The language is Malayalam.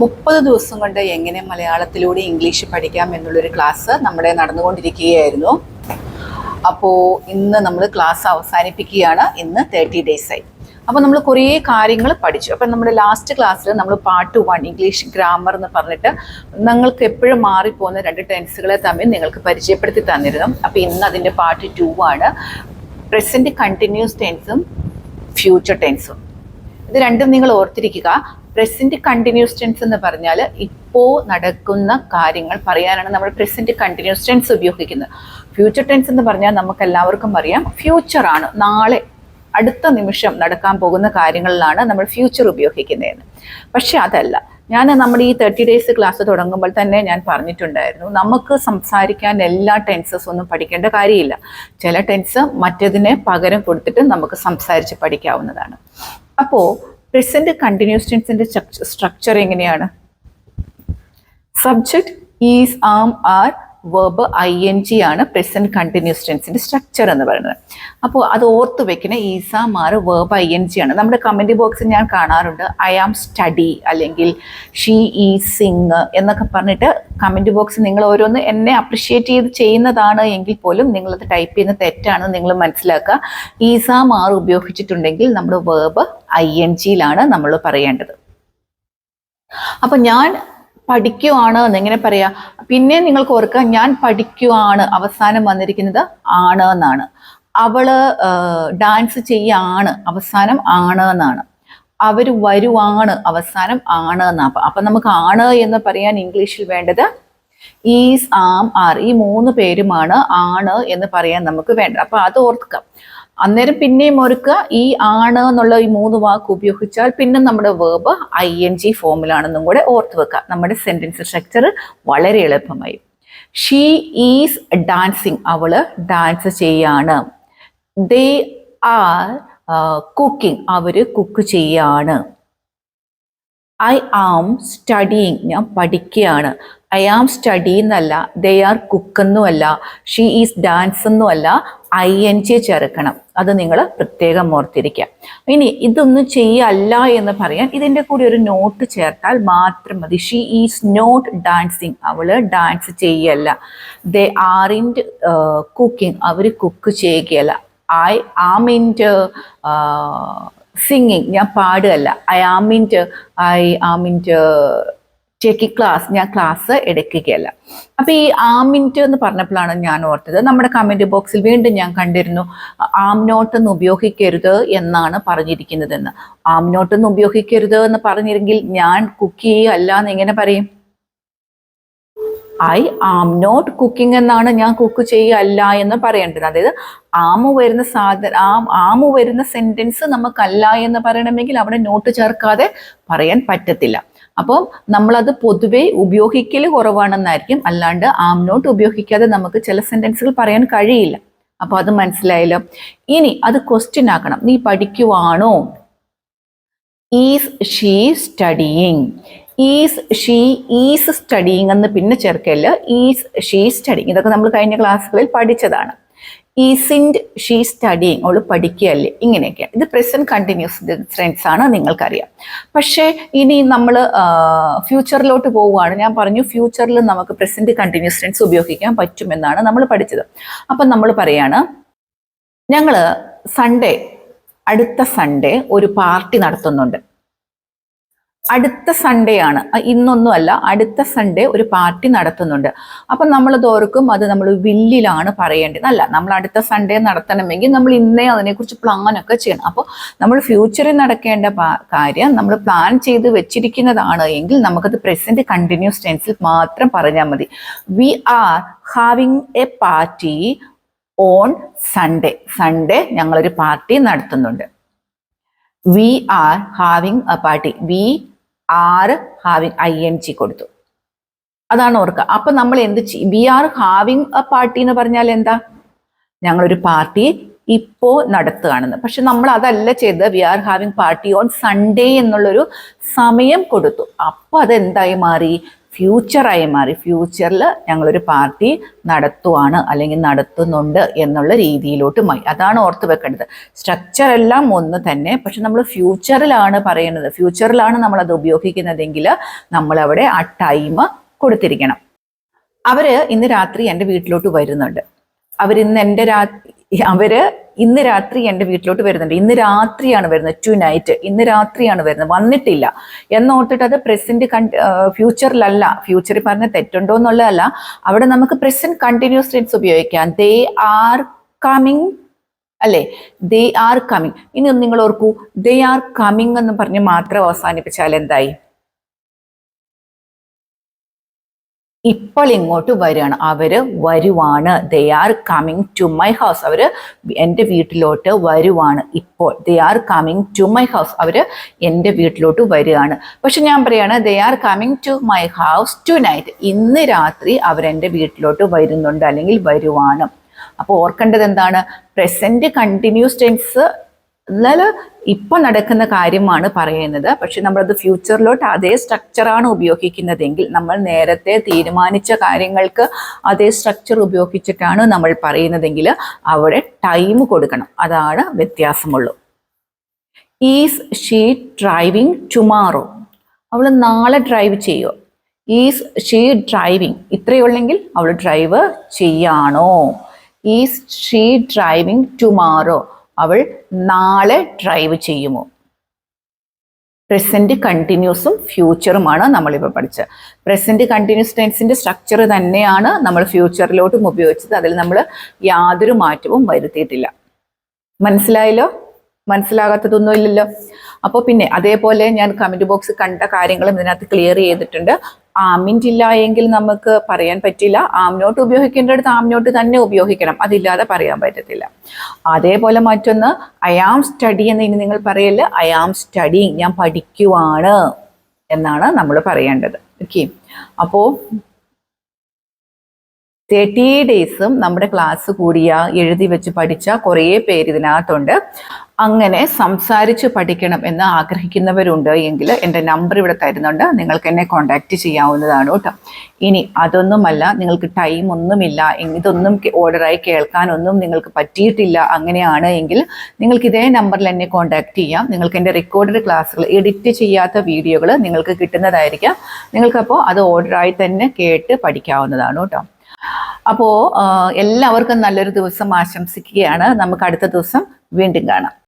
മുപ്പത് ദിവസം കൊണ്ട് എങ്ങനെ മലയാളത്തിലൂടെ ഇംഗ്ലീഷ് പഠിക്കാം എന്നുള്ളൊരു ക്ലാസ് നമ്മുടെ നടന്നുകൊണ്ടിരിക്കുകയായിരുന്നു. അപ്പോൾ ഇന്ന് നമ്മൾ ക്ലാസ് അവസാനിപ്പിക്കുകയാണ്. ഇന്ന് തേർട്ടി ഡേയ്സായി അപ്പോൾ നമ്മൾ കുറേ കാര്യങ്ങൾ പഠിച്ചു. അപ്പം നമ്മുടെ ലാസ്റ്റ് ക്ലാസ്സിൽ നമ്മൾ പാർട്ട് വൺ ഇംഗ്ലീഷ് ഗ്രാമർ എന്ന് പറഞ്ഞിട്ട് നിങ്ങൾക്ക് എപ്പോഴും മാറിപ്പോകുന്ന രണ്ട് ടെൻസുകളെ തമ്മിൽ നിങ്ങൾക്ക് പരിചയപ്പെടുത്തി തന്നിരുന്നു. അപ്പോൾ ഇന്ന് അതിന്റെ പാർട്ട് ടു ആണ്. പ്രസന്റ് കണ്ടിന്യൂസ് ടെൻസും ഫ്യൂച്ചർ ടെൻസും ഇത് രണ്ടും നിങ്ങൾ ഓർത്തിരിക്കുക. പ്രസന്റ് കണ്ടിന്യൂസ് ടെൻസ് എന്ന് പറഞ്ഞാൽ ഇപ്പോൾ നടക്കുന്ന കാര്യങ്ങൾ പറയാനാണ് നമ്മൾ പ്രസന്റ് കണ്ടിന്യൂസ് ടെൻസ് ഉപയോഗിക്കുന്നത്. ഫ്യൂച്ചർ ടെൻസ് എന്ന് പറഞ്ഞാൽ നമുക്ക് എല്ലാവർക്കും അറിയാം. ഫ്യൂച്ചർ ആണ് നാളെ അടുത്ത നിമിഷം നടക്കാൻ പോകുന്ന കാര്യങ്ങളിലാണ് നമ്മൾ ഫ്യൂച്ചർ ഉപയോഗിക്കുന്നതെന്ന് പക്ഷെ അതല്ല. ഞാൻ നമ്മുടെ ഈ തേർട്ടി ഡേയ്സ് ക്ലാസ് തുടങ്ങുമ്പോൾ തന്നെ ഞാൻ പറഞ്ഞിട്ടുണ്ടായിരുന്നു. നമുക്ക് സംസാരിക്കാൻ എല്ലാ ടെൻസസ് ഒന്നും പഠിക്കേണ്ട കാര്യമില്ല. ചില ടെൻസ് മറ്റതിനെ പകരം കൊടുത്തിട്ട് നമുക്ക് സംസാരിച്ച് പഠിക്കാവുന്നതാണ്. അപ്പോൾ പ്രസന്റ് കണ്ടിന്യൂസ് ടെൻസിന്റെ സ്ട്രക്ചർ എങ്ങനെയാണ് subject is am are verb I N G ആണ് പ്രസന്റ് കണ്ടിന്യൂസ് ടെൻസിന്റെ സ്ട്രക്ചർ എന്ന് പറയുന്നത്. അപ്പോൾ അത് ഓർത്ത് വെക്കുന്ന is are verb I N G ആണ്. നമ്മുടെ കമന്റ് ബോക്സിൽ ഞാൻ കാണാറുണ്ട് ഐ ആം സ്റ്റഡി അല്ലെങ്കിൽ ഷീ ഈ സിങ് എന്നൊക്കെ പറഞ്ഞിട്ട് കമന്റ് ബോക്സ് നിങ്ങൾ ഓരോന്ന് എന്നെ അപ്രിഷിയേറ്റ് ചെയ്ത് ചെയ്യുന്നതാണ് എങ്കിൽ പോലും നിങ്ങളത് ടൈപ്പ് ചെയ്യുന്ന തെറ്റാണെന്ന് നിങ്ങൾ മനസ്സിലാക്കുക. ഈസ ആർ ഉപയോഗിച്ചിട്ടുണ്ടെങ്കിൽ നമ്മുടെ വേർബ് ഐ എൻ ജിയിലാണ് നമ്മൾ പറയേണ്ടത്. അപ്പൊ ഞാൻ പഠിക്കുവാണ് എന്നെങ്ങനെ പറയാ പിന്നെ നിങ്ങൾക്ക് ഓർക്കുക ഞാൻ പഠിക്കുവാണ് അവസാനം വന്നിരിക്കുന്നത് ആണ് എന്നാണ്. അവൾ ഡാൻസ് ചെയ്യാണ് അവസാനം ആണ് എന്നാണ്. അവർ വരുവാണ് അവസാനം ആണ് എന്നാണ് അപ്പൊ നമുക്ക് ആണ് എന്ന് പറയാൻ ഇംഗ്ലീഷിൽ വേണ്ടത് ഈസ് ആം ആർ ഈ മൂന്ന് പേരുമാണ് ആണ് എന്ന് പറയാൻ നമുക്ക് വേണ്ടത് അപ്പൊ അത് ഓർക്കുക. അന്നേരം പിന്നെയും ഓർക്കുക ഈ ആണ് എന്നുള്ള ഈ മൂന്ന് വാക്ക് ഉപയോഗിച്ചാൽ പിന്നെ നമ്മുടെ വേർബ് ഐ എൻ ജി ഫോമിലാണെന്നും കൂടെ ഓർത്ത് വെക്കുക. നമ്മുടെ സെന്റൻസ് സ്ട്രക്ചർ വളരെ എളുപ്പമായി. ഷീ ഈസ് ഡാൻസിങ് അവൾ ഡാൻസ് ചെയ്യാണ്. ദേ ആർ കുക്കിംഗ് അവർ കുക്ക് ചെയ്യാണ്. ഐ ആം സ്റ്റഡിയിങ് ഞാൻ പഠിക്കുകയാണ്. ഐ ആം സ്റ്റഡി എന്നല്ല ദേ ആർ കുക്ക് എന്നുമല്ല ഷീ ഈസ് ഡാൻസ് എന്നുമല്ല ഐ എൻ ജി ചേർക്കണം. അത് നിങ്ങൾ പ്രത്യേകം ഓർത്തിരിക്കുക. ഇനി ഇതൊന്നും ചെയ്യല്ല എന്ന് പറയാൻ ഇതിന്റെ കൂടി ഒരു നോട്ട് ചേർത്താൽ മാത്രം മതി. ഷീ ഈസ് നോട്ട് ഡാൻസിങ് അവൾ ഡാൻസ് ചെയ്യല്ല. ദേ ആർ ഇൻ കുക്കിംഗ് അവർ കുക്ക് ചെയ്യുകയല്ല. ഐ ആം ഇൻ സിംഗിങ് ഞാൻ പാടുകയല്ല. I am in I am in taking class ഞാൻ ക്ലാസ് എടുക്കുകയല്ല. അപ്പൊ ഈ ആമിന്റ് എന്ന് പറഞ്ഞപ്പോഴാണ് ഞാൻ ഓർത്തത്. നമ്മുടെ കമന്റ് ബോക്സിൽ വീണ്ടും ഞാൻ കണ്ടിരുന്നു ആം നോട്ട് എന്ന് ഉപയോഗിക്കരുത് എന്നാണ് പറഞ്ഞിരിക്കുന്നതെന്ന്. ആം നോട്ട് എന്ന് ഉപയോഗിക്കരുത് എന്ന് പറഞ്ഞിരുന്നെങ്കിൽ ഞാൻ കുക്ക് ചെയ്യുകയല്ല എന്ന് എങ്ങനെ പറയും? ഐ ആം നോട്ട് കുക്കിംഗ് എന്നാണ് ഞാൻ കുക്ക് ചെയ്യല്ല എന്ന് പറയേണ്ടത്. അതായത് ആമു വരുന്ന സാധന ആം ആമു വരുന്ന സെന്റൻസ് നമുക്കല്ല എന്ന് പറയണമെങ്കിൽ അവിടെ നോട്ട് ചേർക്കാതെ പറയാൻ പറ്റത്തില്ല. അപ്പോൾ നമ്മളത് പൊതുവെ ഉപയോഗിക്കൽ കുറവാണെന്നായിരിക്കും. അല്ലാണ്ട് ആം നോട്ട് ഉപയോഗിക്കാതെ നമുക്ക് ചില സെന്റൻസുകൾ പറയാൻ കഴിയില്ല. അപ്പോൾ അത് മനസ്സിലായല്ലോ? ഇനി അത് ക്വസ്റ്റ്യൻ ആക്കണം. നീ പഠിക്കുവാണോ? Is she studying is she is studying എന്ന് പിന്നെ ചേർക്കല്ല ഈസ് ഷീ സ്റ്റഡിങ് ഇതൊക്കെ നമ്മൾ കഴിഞ്ഞ ക്ലാസ്സുകളിൽ പഠിച്ചതാണ്. ഈസിൻഡ് ഷീ സ്റ്റഡിങ് അവൾ പഠിക്കുകയല്ലേ? ഇങ്ങനെയൊക്കെയാണ്. ഇത് പ്രസന്റ് കണ്ടിന്യൂസ് ഫ്രണ്ട്സ് ആണ് നിങ്ങൾക്കറിയാം. പക്ഷേ ഇനി നമ്മൾ ഫ്യൂച്ചറിലോട്ട് പോവുകയാണ്. ഞാൻ പറഞ്ഞു ഫ്യൂച്ചറിൽ നമുക്ക് പ്രസന്റ് കണ്ടിന്യൂസ് ഫ്രണ്ട്സ് ഉപയോഗിക്കാൻ പറ്റുമെന്നാണ് നമ്മൾ പഠിച്ചത്. അപ്പം നമ്മൾ പറയാണ് ഞങ്ങൾ സൺഡേ അടുത്ത സൺഡേ ഒരു പാർട്ടി നടത്തുന്നുണ്ട്. അടുത്ത സൺഡേ ആണ്. ഇന്നൊന്നുമല്ല അടുത്ത സൺഡേ ഒരു പാർട്ടി നടത്തുന്നുണ്ട്. അപ്പം നമ്മൾ തോർക്കും അത് നമ്മൾ വില്ലിലാണ് പറയേണ്ടത്. അല്ല നമ്മൾ അടുത്ത സൺഡേ നടത്തണമെങ്കിൽ നമ്മൾ ഇന്നേ അതിനെക്കുറിച്ച് പ്ലാനൊക്കെ ചെയ്യണം. അപ്പോൾ നമ്മൾ ഫ്യൂച്ചറിൽ നടക്കേണ്ട കാര്യം നമ്മൾ പ്ലാൻ ചെയ്ത് വെച്ചിരിക്കുന്നതാണ് എങ്കിൽ നമുക്കത് പ്രസന്റ് കണ്ടിന്യൂസ് ടെൻസിൽ മാത്രം പറഞ്ഞാൽ മതി. We are having a party on Sunday Sunday ഞങ്ങളൊരു പാർട്ടി നടത്തുന്നുണ്ട്. We are having a party we are having I N G കൊടുത്തു. അതാണ് ഓർക്കുക അപ്പൊ നമ്മൾ എന്ത് ചെയ്യും we are having a party എന്ന് പറഞ്ഞാൽ എന്താ? ഞങ്ങളൊരു പാർട്ടി ഇപ്പോ നടത്തുകയാണെന്ന്. പക്ഷെ നമ്മൾ അതല്ല ചെയ്ത് we are having party on Sunday എന്നുള്ളൊരു സമയം കൊടുത്തു. അപ്പൊ അതെന്തായി മാറി? ഫ്യൂച്ചറായി മാറി. ഫ്യൂച്ചറിൽ ഞങ്ങളൊരു പാർട്ടി നടത്തുവാണ് അല്ലെങ്കിൽ നടത്തുന്നുണ്ട് എന്നുള്ള രീതിയിലോട്ട് മാറി. അതാണ് ഓർത്ത് വെക്കേണ്ടത്. സ്ട്രക്ചർ എല്ലാം ഒന്ന് തന്നെ. പക്ഷെ നമ്മൾ ഫ്യൂച്ചറിലാണ് പറയുന്നത്. ഫ്യൂച്ചറിലാണ് നമ്മൾ അത് ഉപയോഗിക്കുന്നതെങ്കിൽ നമ്മളവിടെ ആ ടൈം കൊടുത്തിരിക്കണം. അവർ ഇന്ന് രാത്രി എന്റെ വീട്ടിലോട്ട് വരുന്നുണ്ട്. അവരിന്ന് എന്റെ രാ അവർ ഇന്ന് രാത്രി എന്റെ വീട്ടിലോട്ട് വരുന്നുണ്ട്. ഇന്ന് രാത്രിയാണ് വരുന്നത്. ടു നൈറ്റ് ഇന്ന് രാത്രിയാണ് വരുന്നത്. വന്നിട്ടില്ല. എന്നോർത്തിട്ട് അത് പ്രസന്റ് ഫ്യൂച്ചറിലല്ല ഫ്യൂച്ചറിൽ പറഞ്ഞ തെറ്റുണ്ടോ എന്നുള്ളതല്ല. അവിടെ നമുക്ക് പ്രസന്റ് കണ്ടിന്യൂസ് ടെൻസ് ഉപയോഗിക്കാം. ദേ ആർ കമ്മിങ് അല്ലേ? ദേ ആർ കമ്മിങ് ഇനി നിങ്ങൾ ഓർക്കൂ. ദേ ആർ കമ്മിങ് എന്ന് പറഞ്ഞ് മാത്രം അവസാനിപ്പിച്ചാൽ എന്തായി? ഇപ്പോൾ ഇങ്ങോട്ട് വരികയാണ്. അവർ വരുവാണ്. They are coming to my house അവർ എന്റെ വീട്ടിലോട്ട് വരുവാണ്. ഇപ്പോൾ they are coming to my house അവർ എന്റെ വീട്ടിലോട്ട് വരികയാണ്. പക്ഷെ ഞാൻ പറയുകയാണ് they are coming to my house tonight ഇന്ന് രാത്രി അവർ അവരെന്റെ വീട്ടിലോട്ട് വരുന്നുണ്ട് അല്ലെങ്കിൽ വരുവാണ്. അപ്പോൾ ഓർക്കേണ്ടത് എന്താണ്? പ്രസന്റ് കണ്ടിന്യൂസ് ടെൻസ് എന്നാൽ ഇപ്പൊ നടക്കുന്ന കാര്യമാണ് പറയുന്നത്. പക്ഷെ നമ്മളത് ഫ്യൂച്ചറിലോട്ട് അതേ സ്ട്രക്ചറാണ് ഉപയോഗിക്കുന്നതെങ്കിൽ നമ്മൾ നേരത്തെ തീരുമാനിച്ച കാര്യങ്ങൾക്ക് അതേ സ്ട്രക്ചർ ഉപയോഗിച്ചിട്ടാണ് നമ്മൾ പറയുന്നതെങ്കിൽ അവിടെ ടൈം കൊടുക്കണം. അതാണ് വ്യത്യാസമുള്ളൂ. ഈസ് ഷീ ഡ്രൈവിംഗ് ടുമാറോ അവൾ നാളെ ഡ്രൈവ് ചെയ്യുമോ ഈസ് ഷീ ഡ്രൈവിംഗ് ഇത്രയുള്ളെങ്കിൽ അവൾ ഡ്രൈവ് ചെയ്യാണോ? ഈസ് ഷീ ഡ്രൈവിംഗ് ടുമാറോ അവൾ നാളെ ഡ്രൈവ് ചെയ്യുമോ? പ്രസന്റ് കണ്ടിന്യൂസും ഫ്യൂച്ചറുമാണ് നമ്മളിപ്പോൾ പഠിച്ചത്. പ്രസന്റ് കണ്ടിന്യൂസ് ടെൻസിന്റെ സ്ട്രക്ചർ തന്നെയാണ് നമ്മൾ ഫ്യൂച്ചറിലോട്ടും ഉപയോഗിച്ചത്. അതിൽ നമ്മൾ യാതൊരു മാറ്റവും വരുത്തിയിട്ടില്ല. മനസ്സിലായല്ലോ? മനസ്സിലാകാത്തതൊന്നും ഇല്ലല്ലോ. അപ്പോൾ പിന്നെ അതേപോലെ ഞാൻ കമന്റ് ബോക്സ് കണ്ട കാര്യങ്ങളും ഇതിനകത്ത് ക്ലിയർ ചെയ്തിട്ടുണ്ട്. ആമിന്റ് ഇല്ല എങ്കിൽ നമുക്ക് പറയാൻ പറ്റില്ല. ആംനോട്ട് ഉപയോഗിക്കേണ്ടടുത്ത് ആംനോട്ട് തന്നെ ഉപയോഗിക്കണം. അതില്ലാതെ പറയാൻ പറ്റത്തില്ല. അതേപോലെ മറ്റൊന്ന് ഐ ആം സ്റ്റഡി എന്ന് ഇനി നിങ്ങൾ പറയല്ല? ഐ ആം സ്റ്റഡിങ് ഞാൻ പഠിക്കുവാണ് എന്നാണ് നമ്മൾ പറയേണ്ടത്. ഓക്കെ അപ്പോൾ തേർട്ടി ഡേയ്സും നമ്മുടെ ക്ലാസ് കൂടിയ എഴുതി വെച്ച് പഠിച്ച കുറേ പേര് ഇതിനകത്തുണ്ട്. അങ്ങനെ സംസാരിച്ച് പഠിക്കണം എന്ന് ആഗ്രഹിക്കുന്നവരുണ്ട് എങ്കിൽ എന്റെ നമ്പർ ഇവിടെ തരുന്നുണ്ട്. നിങ്ങൾക്ക് എന്നെ കോൺടാക്റ്റ് ചെയ്യാവുന്നതാണ് കേട്ടോ. ഇനി അതൊന്നുമല്ല നിങ്ങൾക്ക് ടൈം ഒന്നുമില്ല ഇതൊന്നും ഓർഡറായി കേൾക്കാനൊന്നും നിങ്ങൾക്ക് പറ്റിയിട്ടില്ല അങ്ങനെയാണ് എങ്കിൽ നിങ്ങൾക്ക് ഇതേ നമ്പറിൽ എന്നെ കോൺടാക്റ്റ് ചെയ്യാം. നിങ്ങൾക്ക് എന്റെ റെക്കോർഡഡ് ക്ലാസ്സുകൾ എഡിറ്റ് ചെയ്യാത്ത വീഡിയോകൾ നിങ്ങൾക്ക് കിട്ടുന്നതായിരിക്കാം. നിങ്ങൾക്കപ്പോൾ അത് ഓർഡറായി തന്നെ കേട്ട് പഠിക്കാവുന്നതാണ് കേട്ടോ. അപ്പോൾ എല്ലാവർക്കും നല്ലൊരു ദിവസം ആശംസിക്കുകയാണ്. നമുക്ക് അടുത്ത ദിവസം വീണ്ടും കാണാം.